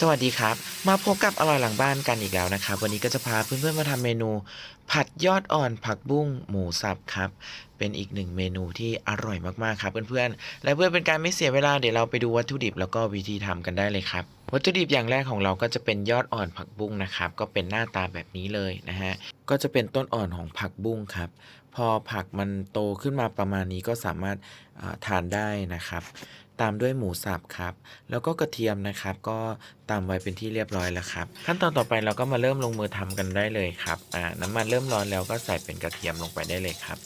สวัสดีครับ มาพบกับอร่อยหลังบ้านกันอีกแล้วนะครับ วันนี้ก็จะพาเพื่อนๆมาทำเมนู ผัดยอดอ่อนผักบุ้งหมูสับครับ เป็นอีกหนึ่งเมนูที่อร่อยมากๆครับเพื่อนๆ และเพื่อเป็นการไม่เสียเวลาเดี๋ยวเราไปดูวัตถุดิบแล้วก็วิธีทำกันได้เลยครับ วัตถุดิบอย่างแรกของเราก็จะเป็นยอดอ่อนผักบุ้งนะครับ ก็เป็นหน้าตาแบบนี้เลยนะฮะ ก็จะเป็นต้นอ่อนของผักบุ้งครับ พอผักมันโตขึ้นมาประมาณนี้ก็สามารถทานได้นะครับ ตามด้วยหมูสับครับ แล้วก็กระเทียมนะครับ ก็ตามไว้เป็นที่เรียบร้อยแล้วครับ ขั้นตอนต่อไปเราก็มาเริ่มลงมือทำกันได้เลยครับอ่าน้ำมันเริ่มร้อนแล้วก็ใส่เป็นกระเทียมลงไปได้เลยครับ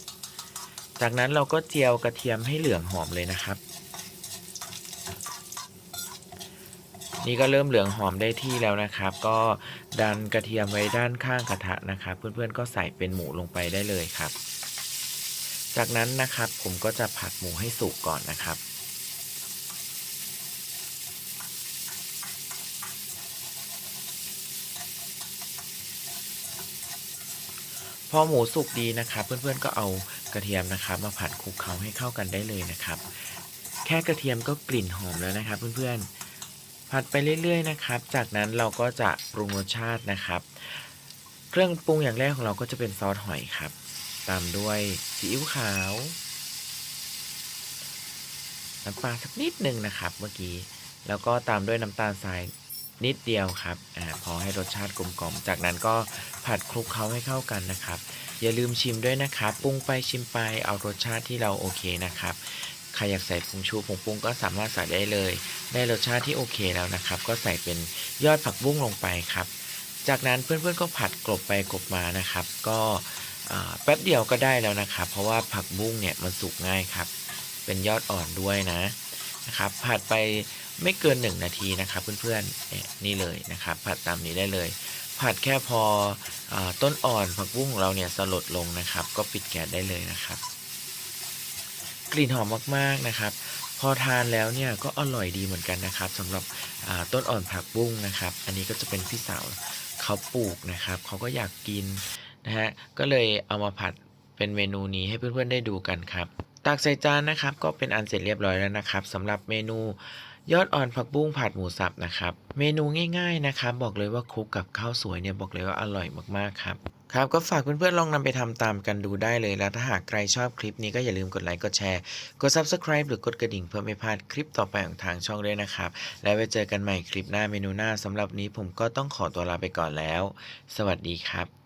จากนั้นเราก็เจียวกระเทียมให้เหลืองหอมเลยนะครับ นี่ก็เริ่มเหลืองหอมได้ที่แล้วนะครับ ก็ดันกระเทียมไว้ด้านข้างกระทะนะครับ เพื่อนๆก็ใส่เป็นหมูลงไปได้เลยครับ จากนั้นนะครับผมก็จะผัดหมูให้สุกก่อนนะครับ พอหมูสุกดีนะครับ เพื่อนๆก็เอากระเทียมนะครับ มาผัดคลุกเคล้าให้เข้ากันได้เลยนะครับ แค่กระเทียมก็กลิ่นหอมแล้วนะครับ เพื่อนๆ ผัดไปเรื่อยๆนะครับ จากนั้นเราก็จะปรุงรสชาตินะครับ เครื่องปรุงอย่างแรกของเราก็จะเป็นซอสหอยครับ ตามด้วยซีอิ๊วขาวน้ำปลาสักนิดหนึ่งนะครับ เมื่อกี้แล้วก็ตามด้วยน้ำตาลทราย นิดเดียวครับอาพอให้รสชาติกลมกล่อม จากนั้นก็ผัดคลุกเคล้าให้เข้ากันนะครับ อย่าลืมชิมด้วยนะครับ ปรุงไปชิมไปเอารสชาติที่เราโอเคนะครับใครอยากใส่ผงชูผงปรุงก็สามารถใส่ได้เลย ได้รสชาติที่โอเคแล้วนะครับ ก็ใส่เป็นยอดผักบุ้งลงไปครับ จากนั้นเพื่อนๆก็ผัดกลบไปกลบมานะครับ ก็แป๊บเดียวก็ได้แล้วนะครับ เพราะว่าผักบุ้งเนี่ยมันสุกง่ายครับ เป็นยอดอ่อนด้วยนะนะครับ ผัดไป ไม่เกิน 1 นาทีนะครับเพื่อนๆนี่เลยนะครับ ผัดตามนี้ได้เลย ผัดแค่พออต้นอ่อนผักบุ้งของเราเนี่ยสลดลงนะครับ ก็ปิดแก๊สได้เลยนะครับ กลิ่นหอมมากๆนะครับ พอทานแล้วเนี่ยก็อร่อยดีเหมือนกันนะครับสำหรับต้นอ่อนผักบุ้งนะครับ อันนี้ก็จะเป็นพี่สาวเขาปลูกนะครับเขาก็อยากกินนะฮะก็เลยเอามาผัดเป็นเมนูนี้ให้เพื่อนๆได้ดูกันครับตักใส่จานนะครับ ก็เป็นอันเสร็จเรียบร้อยแล้วนะครับสำหรับเมนู ยอดอ่อนผักบุ้งผัดหมูสับนะครับ เมนูง่ายๆนะครับ บอกเลยว่าคลุกกับข้าวสวยเนี่ยบอกเลยว่าอร่อยมากๆครับครับก็ฝากเพื่อนๆลองนำไปทำตามกันดูได้เลยแล้วถ้าหากใครชอบคลิปนี้ก็อย่าลืมกดไลค์กดแชร์กด Subscribe หรือกดกระดิ่งเพื่อไม่พลาดคลิปต่อไปของทางช่องด้วยนะครับ แล้วไว้เจอกันใหม่คลิปหน้าเมนูหน้าสำหรับนี้ผมก็ต้องขอตัวลาไปก่อนแล้ว สวัสดีครับ